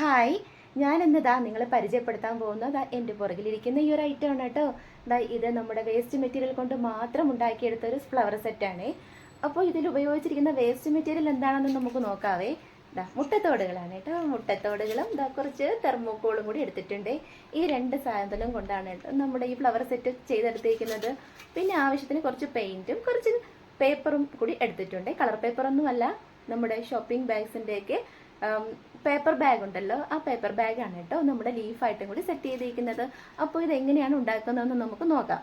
Hi. ഞാൻ എന്നതാ നിങ്ങളെ പരിചയപ്പെടുത്താൻ പോകുന്നത് എന്റെ പുറകിലിരിക്കുന്ന ഈ ഒരു ഐറ്റം ആണ് കേട്ടോ. ദാ ഇത് നമ്മുടെ വേസ്റ്റ് മെറ്റീരിയൽ കൊണ്ട് മാത്രം ഉണ്ടാക്കിയെടുത്ത ഒരു ഫ്ലവർ സെറ്റാണ് അപ്പോൾ ഇതിൽ ഉപയോഗിച്ചിരിക്കുന്ന വേസ്റ്റ് മെറ്റീരിയൽ എന്താണെന്ന് നമുക്ക് നോക്കാവേ. ദാ മുട്ടത്തോടുകളാണ് കേട്ടോ. മുട്ടത്തോടുകളും ദാ കുറച്ച് തെർമോക്കോളും കൂടി എടുത്തിട്ടുണ്ട്. ഈ രണ്ട് സാധനം കൊണ്ടാണ് കേട്ടോ നമ്മുടെ ഈ ഫ്ലവർ സെറ്റ് ചെയ്തെടുത്തിരിക്കുന്നത്. പിന്നെ ആവശ്യത്തിന് കുറച്ച് പെയിന്റും കുറച്ച് പേപ്പറും കൂടി എടുത്തിട്ടുണ്ട്. കളർ പേപ്പറൊന്നുമല്ല നമ്മുടെ ഷോപ്പിംഗ് ബാഗ്സിന്റെയൊക്കെ പേപ്പർ ബാഗ് ഉണ്ടല്ലോ. ആ പേപ്പർ ബാഗാണ് കേട്ടോ നമ്മുടെ ലീഫായിട്ടും കൂടി സെറ്റ് ചെയ്തിരിക്കുന്നത്. അപ്പോൾ ഇത് എങ്ങനെയാണ് ഉണ്ടാക്കുന്നതെന്ന് നമുക്ക് നോക്കാം.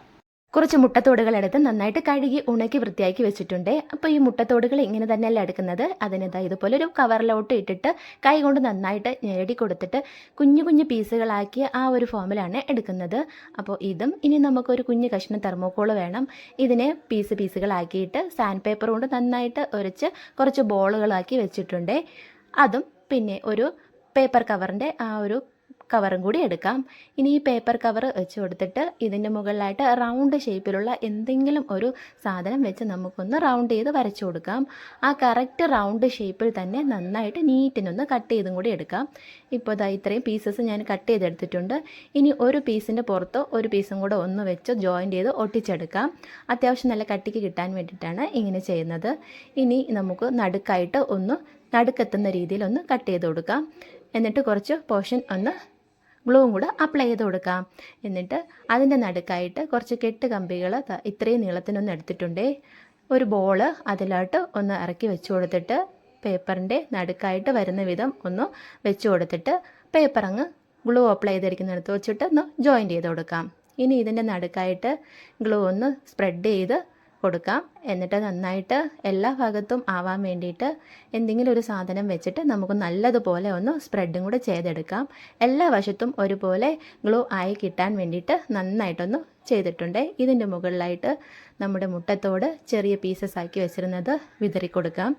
കുറച്ച് മുട്ടത്തോടുകൾ എടുത്ത് നന്നായിട്ട് കഴുകി ഉണക്കി വൃത്തിയാക്കി വെച്ചിട്ടുണ്ട്. അപ്പോൾ ഈ മുട്ടത്തോടുകൾ ഇങ്ങനെ തന്നെയല്ല എടുക്കുന്നത്? അതിനിതാ ഇതുപോലെ ഒരു കവറിലോട്ട് ഇട്ടിട്ട് കൈ കൊണ്ട് നന്നായിട്ട് ഞെരടി കൊടുത്തിട്ട് കുഞ്ഞു കുഞ്ഞു പീസുകളാക്കി ആ ഒരു ഫോമിലാണ് എടുക്കുന്നത്. അപ്പോൾ ഇതും ഇനി നമുക്കൊരു കുഞ്ഞു കഷ്ണം തെർമോക്കോൾ വേണം. ഇതിനെ പീസ് പീസുകളാക്കിയിട്ട് സാൻഡ് പേപ്പർ കൊണ്ട് നന്നായിട്ട് ഉരച്ച് കുറച്ച് ബോളുകളാക്കി വെച്ചിട്ടുണ്ട്. അതും പിന്നെ ഒരു പേപ്പർ കവറിന്റെ ആ ഒരു കവറും കൂടി എടുക്കാം. ഇനി ഈ പേപ്പർ കവർ വെച്ച് കൊടുത്തിട്ട് ഇതിന്റെ മുകളിലായിട്ട് റൗണ്ട് ഷേപ്പിലുള്ള എന്തെങ്കിലും ഒരു സാധനം വെച്ച് നമുക്കൊന്ന് റൗണ്ട് ചെയ്ത് വരച്ചു കൊടുക്കാം. ആ കറക്റ്റ് റൗണ്ട് ഷേപ്പിൽ തന്നെ നന്നായിട്ട് നീറ്റിനൊന്ന് കട്ട് ചെയ്തും കൂടി എടുക്കാം. ഇപ്പോൾ ഇതാ ഇത്രയും പീസസ് ഞാൻ കട്ട് ചെയ്തെടുത്തിട്ടുണ്ട്. ഇനി ഒരു പീസിന്റെ പുറത്തോ ഒരു പീസും കൂടെ ഒന്ന് വെച്ച് ജോയിന്റ് ചെയ്ത് ഒട്ടിച്ചെടുക്കാം. അത്യാവശ്യം നല്ല കട്ടിക്ക് കിട്ടാൻ വേണ്ടിയിട്ടാണ് ഇങ്ങനെ ചെയ്യുന്നത്. ഇനി നമുക്ക് നടുക്കായിട്ട് ഒന്ന് നടുക്കെത്തുന്ന രീതിയിൽ ഒന്ന് കട്ട് ചെയ്ത് കൊടുക്കാം. എന്നിട്ട് കുറച്ച് പോർഷൻ ഒന്ന് ഗ്ലൂവും കൂടെ അപ്ലൈ ചെയ്ത് കൊടുക്കാം. എന്നിട്ട് അതിന്റെ നടുക്കായിട്ട് കുറച്ച് കെട്ട് കമ്പികൾ ഇത്രയും നീളത്തിനൊന്ന് എടുത്തിട്ടുണ്ടേ. ഒരു ബോൾ അതിലോട്ട് ഒന്ന് ഇറക്കി വെച്ച് കൊടുത്തിട്ട് പേപ്പറിന്റെ നടുക്കായിട്ട് വരുന്ന വിധം ഒന്ന് വെച്ച് കൊടുത്തിട്ട് പേപ്പർ അങ്ങ് ഗ്ലൂ അപ്ലൈ ചെയ്തിരിക്കുന്നിടത്ത് വെച്ചിട്ട് ഒന്ന് ജോയിന്റ് ചെയ്ത് കൊടുക്കാം. ഇനി ഇതിന്റെ നടുക്കായിട്ട് ഗ്ലൂ ഒന്ന് സ്പ്രെഡ് ചെയ്ത് കൊടുക്കാം. എന്നിട്ട് നന്നായിട്ട് എല്ലാ ഭാഗത്തും ആവാൻ വേണ്ടിയിട്ട് എന്തെങ്കിലും ഒരു സാധനം വെച്ചിട്ട് നമുക്ക് നല്ലതുപോലെ ഒന്ന് സ്പ്രെഡും കൂടെ ചെയ്തെടുക്കാം. എല്ലാ വശത്തും ഒരുപോലെ ഗ്ലോ ആയി കിട്ടാൻ വേണ്ടിയിട്ട് നന്നായിട്ടൊന്ന് ചെയ്തിട്ടുണ്ട്. ഇതിന്റെ മുകളിലായിട്ട് നമ്മുടെ മുട്ടത്തോട് ചെറിയ പീസസ് ആക്കി വെച്ചിരുന്നത് വിതറി കൊടുക്കാം.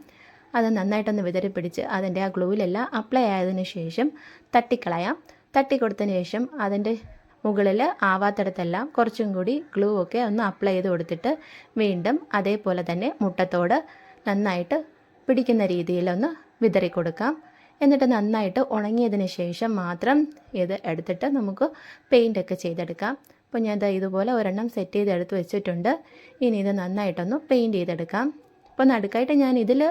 അത് നന്നായിട്ടൊന്ന് വിതറി പിടിച്ച് അതിന്റെ ആ ഗ്ലൂവിലെല്ലാം അപ്ലൈ ആയതിനു ശേഷം തട്ടിക്കളയാം. തട്ടിക്കൊടുത്തതിന് ശേഷം അതിന്റെ മുകളിൽ ആവാത്തിടത്തെല്ലാം കുറച്ചും കൂടി ഗ്ലൂ ഒക്കെ ഒന്ന് അപ്ലൈ ചെയ്ത് കൊടുത്തിട്ട് വീണ്ടും അതേപോലെ തന്നെ മുട്ടത്തോട് നന്നായിട്ട് പിടിക്കുന്ന രീതിയിലൊന്ന് വിതറി കൊടുക്കാം. എന്നിട്ട് നന്നായിട്ട് ഉണങ്ങിയതിന് ശേഷം മാത്രം ഇത് എടുത്തിട്ട് നമുക്ക് പെയിന്റൊക്കെ ചെയ്തെടുക്കാം. അപ്പോൾ ഞാൻ ദാ ഇതുപോലെ ഒരെണ്ണം സെറ്റ് ചെയ്ത് എടുത്ത് വെച്ചിട്ടുണ്ട്. ഇനി ഇത് നന്നായിട്ടൊന്ന് പെയിന്റ് ചെയ്തെടുക്കാം. അപ്പോൾ നടുക്കായിട്ട് ഞാൻ ഇതിൽ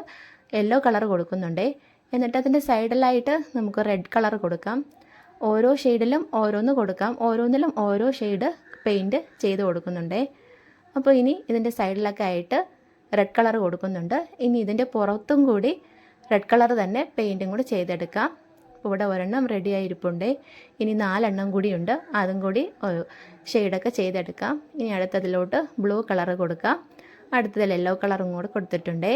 യെല്ലോ കളർ കൊടുക്കുന്നുണ്ടേ. എന്നിട്ട് അതിന്റെ സൈഡിലായിട്ട് നമുക്ക് റെഡ് കളർ കൊടുക്കാം. ഓരോ ഷെയ്ഡിലും ഓരോന്ന് കൊടുക്കാം. ഓരോന്നിലും ഓരോ ഷെയ്ഡ് പെയിന്റ് ചെയ്ത് കൊടുക്കുന്നുണ്ടേ. അപ്പോൾ ഇനി ഇതിന്റെ സൈഡിലൊക്കെ ആയിട്ട് റെഡ് കളർ കൊടുക്കുന്നുണ്ട്. ഇനി ഇതിന്റെ പുറത്തും കൂടി റെഡ് കളർ തന്നെ പെയിന്റും കൂടി ചെയ്തെടുക്കാം. ഇവിടെ ഒരെണ്ണം റെഡി ആയിരിപ്പുണ്ട്. ഇനി നാലെണ്ണം കൂടിയുണ്ട്. അതും കൂടി ഷെയ്ഡൊക്കെ ചെയ്തെടുക്കാം. ഇനി അടുത്തതിലോട്ട് ബ്ലൂ കളർ കൊടുക്കാം. അടുത്തതിൽ യെല്ലോ കളറും കൂടെ കൊടുത്തിട്ടുണ്ടേ.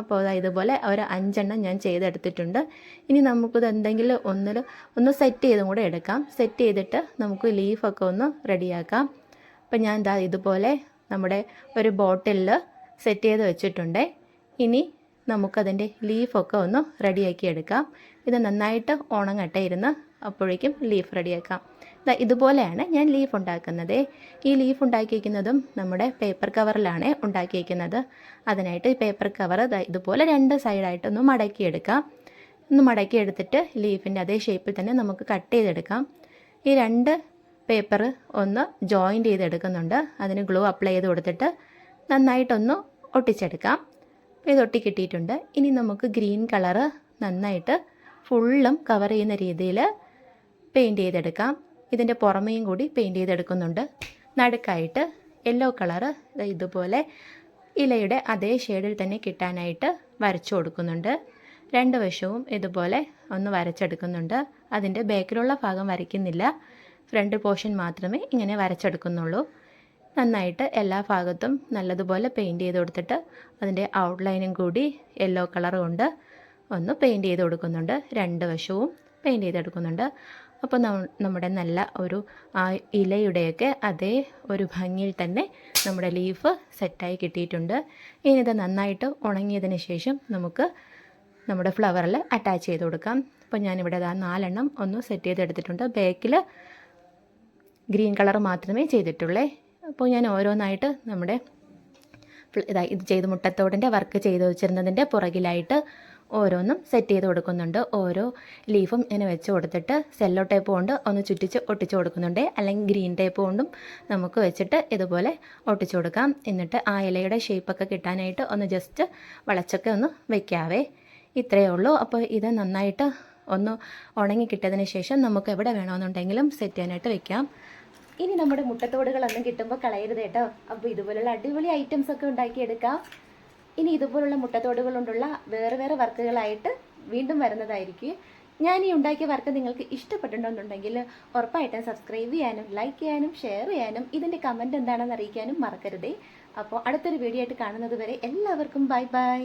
അപ്പോൾ ഇതുപോലെ ഒരു അഞ്ചെണ്ണം ഞാൻ ചെയ്തെടുത്തിട്ടുണ്ട്. ഇനി നമുക്കിത് എന്തെങ്കിലും ഒന്നിൽ ഒന്ന് സെറ്റ് ചെയ്തും കൂടെ എടുക്കാം. സെറ്റ് ചെയ്തിട്ട് നമുക്ക് ലീഫൊക്കെ ഒന്ന് റെഡിയാക്കാം അപ്പം ഞാൻ എന്താ ഇതുപോലെ നമ്മുടെ ഒരു ബോട്ടിലിൽ സെറ്റ് ചെയ്ത് വെച്ചിട്ടുണ്ട്. ഇനി നമുക്കതിന്റെ ലീഫൊക്കെ ഒന്ന് റെഡിയാക്കി എടുക്കാം. ഇത് നന്നായിട്ട് ഉണങ്ങട്ടെ ഇരുന്ന് അപ്പോഴേക്കും ലീഫ് റെഡിയാക്കാം ഇതുപോലെയാണ് ഞാൻ ലീഫ് ഉണ്ടാക്കുന്നത്. ഈ ലീഫ് ഉണ്ടാക്കിയിരിക്കുന്നതും നമ്മുടെ പേപ്പർ കവറിലാണ് ഉണ്ടാക്കിയിരിക്കുന്നത്. അതിനായിട്ട് ഈ പേപ്പർ കവർ ഇതുപോലെ രണ്ട് സൈഡായിട്ടൊന്ന് മടക്കിയെടുക്കാം. ഒന്ന് മടക്കിയെടുത്തിട്ട് ലീഫിന്റെ അതേ ഷേപ്പിൽ തന്നെ നമുക്ക് കട്ട് ചെയ്തെടുക്കാം. ഈ രണ്ട് പേപ്പർ ഒന്ന് ജോയിന്റ് ചെയ്തെടുക്കുന്നുണ്ട്. അതിന് ഗ്ലൂ അപ്ലൈ ചെയ്ത് കൊടുത്തിട്ട് നന്നായിട്ടൊന്ന് ഒട്ടിച്ചെടുക്കാം. ഇത് ഒട്ടി കിട്ടിയിട്ടുണ്ട്. ഇനി നമുക്ക് ഗ്രീൻ കളറ് നന്നായിട്ട് ഫുള്ളും കവർ ചെയ്യുന്ന രീതിയിൽ പെയിന്റ് ചെയ്തെടുക്കാം. ഇതിന്റെ പുറമേയും കൂടി പെയിന്റ് ചെയ്തെടുക്കുന്നുണ്ട്. നടുക്കായിട്ട് യെല്ലോ കളറ് ഇതുപോലെ ഇലയുടെ അതേ ഷെയ്ഡിൽ തന്നെ കിട്ടാനായിട്ട് വരച്ചു കൊടുക്കുന്നുണ്ട്. രണ്ട് വശവും ഇതുപോലെ ഒന്ന് വരച്ചെടുക്കുന്നുണ്ട്. അതിന്റെ ബാക്കിലുള്ള ഭാഗം വരയ്ക്കുന്നില്ല. ഫ്രണ്ട് പോർഷൻ മാത്രമേ ഇങ്ങനെ വരച്ചെടുക്കുന്നുള്ളൂ. നന്നായിട്ട് എല്ലാ ഭാഗത്തും നല്ലതുപോലെ പെയിന്റ് ചെയ്ത് കൊടുത്തിട്ട് അതിന്റെ ഔട്ട്ലൈനും കൂടി യെല്ലോ കളർ കൊണ്ട് ഒന്ന് പെയിന്റ് ചെയ്ത് കൊടുക്കുന്നുണ്ട്. രണ്ട് വശവും പെയിന്റ് ചെയ്തെടുക്കുന്നുണ്ട്. അപ്പോൾ നമ്മുടെ നല്ല ഒരു ഇലയുടെയൊക്കെ അതേ ഒരു ഭംഗിയിൽ തന്നെ നമ്മുടെ ലീഫ് സെറ്റായി കിട്ടിയിട്ടുണ്ട്. ഇനി ഇത് നന്നായിട്ട് ഉണങ്ങിയതിന് ശേഷം നമുക്ക് നമ്മുടെ ഫ്ലവറിൽ അറ്റാച്ച് ചെയ്ത് കൊടുക്കാം. അപ്പോൾ ഞാനിവിടെ ആ നാലെണ്ണം ഒന്ന് സെറ്റ് ചെയ്തെടുത്തിട്ടുണ്ട്. ബാക്കിൽ ഗ്രീൻ കളർ മാത്രമേ ചെയ്തിട്ടുള്ളേ. അപ്പോൾ ഞാൻ ഓരോന്നായിട്ട് നമ്മുടെ ഇതാ ഇത് ചെയ്ത് മുട്ടത്തോടിന്റെ വർക്ക് ചെയ്ത് വെച്ചിരുന്നതിന്റെ പുറകിലായിട്ട് ഓരോന്നും സെറ്റ് ചെയ്ത് കൊടുക്കുന്നുണ്ട്. ഓരോ ലീഫും ഇങ്ങനെ വെച്ച് കൊടുത്തിട്ട് സെല്ലോ ടേപ്പ് കൊണ്ട് ഒന്ന് ചുറ്റിച്ച് ഒട്ടിച്ച് കൊടുക്കുന്നുണ്ട്. അല്ലെങ്കിൽ ഗ്രീൻ ടേപ്പ് കൊണ്ടും നമുക്ക് വെച്ചിട്ട് ഇതുപോലെ ഒട്ടിച്ചു കൊടുക്കാം. എന്നിട്ട് ആ ഇലയുടെ ഷേപ്പൊക്കെ കിട്ടാനായിട്ട് ഒന്ന് ജസ്റ്റ് വളച്ചൊക്കെ ഒന്ന് വെക്കാവേ. ഇത്രയേ ഉള്ളൂ. അപ്പോൾ ഇത് നന്നായിട്ട് ഒന്ന് ഉണങ്ങി കിട്ടിയതിന് ശേഷം നമുക്ക് എവിടെ വേണമെന്നുണ്ടെങ്കിലും സെറ്റ് ചെയ്യാനായിട്ട് വെക്കാം. ഇനി നമ്മുടെ മുട്ടത്തോടുകളൊന്നും കിട്ടുമ്പോൾ കളയരുത് കേട്ടോ. അപ്പോൾ ഇതുപോലുള്ള അടിപൊളി ഐറ്റംസ് ഒക്കെ ഉണ്ടാക്കിയെടുക്കാം. ഇനി ഇതുപോലുള്ള മുട്ടത്തോടുകൾ കൊണ്ടുള്ള വേറെ വേറെ വർക്കുകളായിട്ട് വീണ്ടും വരുന്നതായിരിക്കും. ഞാൻ ഈ ഉണ്ടാക്കിയ വർക്ക് നിങ്ങൾക്ക് ഇഷ്ടപ്പെട്ടിട്ടുണ്ടെന്നുണ്ടെങ്കിൽ ഉറപ്പായിട്ടും സബ്സ്ക്രൈബ് ചെയ്യാനും ലൈക്ക് ചെയ്യാനും ഷെയർ ചെയ്യാനും ഇതിന്റെ കമന്റ് എന്താണെന്ന് അറിയിക്കാനും മറക്കരുതേ. അപ്പോൾ അടുത്തൊരു വീഡിയോ ആയിട്ട് കാണുന്നത് വരെ എല്ലാവർക്കും ബൈ ബൈ